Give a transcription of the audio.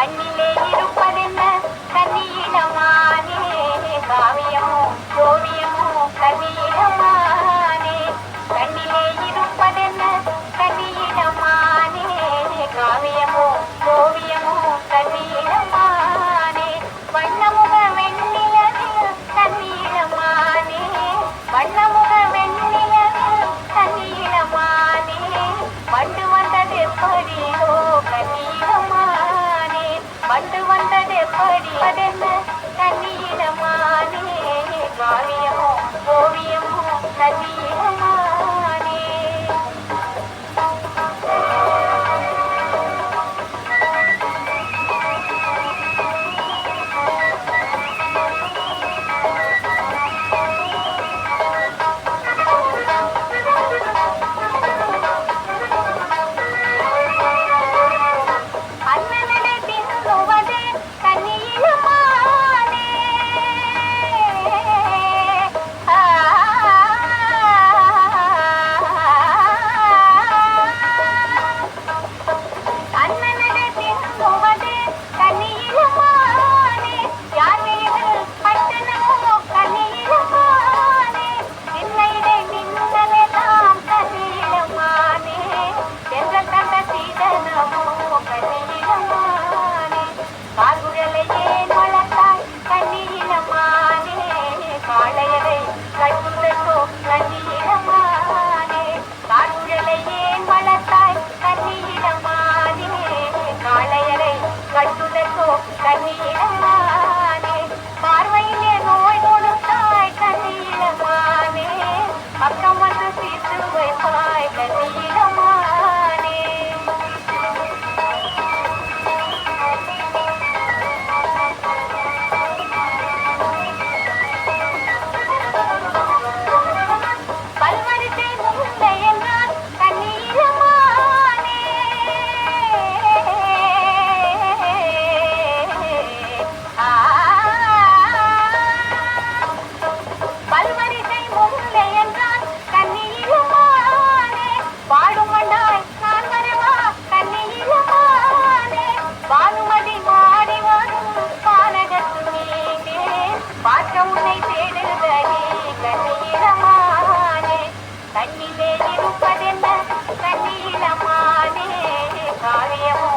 கண்ணிலே இருப்பதென்ன? கண்ணியிடமா? கண்டு வந்தது எப்படி அதென்ன தன்னியிடமானே காவியமும் ஓவியமும் கண்ணிலே இருப்பதென்ன? கண்ணிலமானே காரியமும்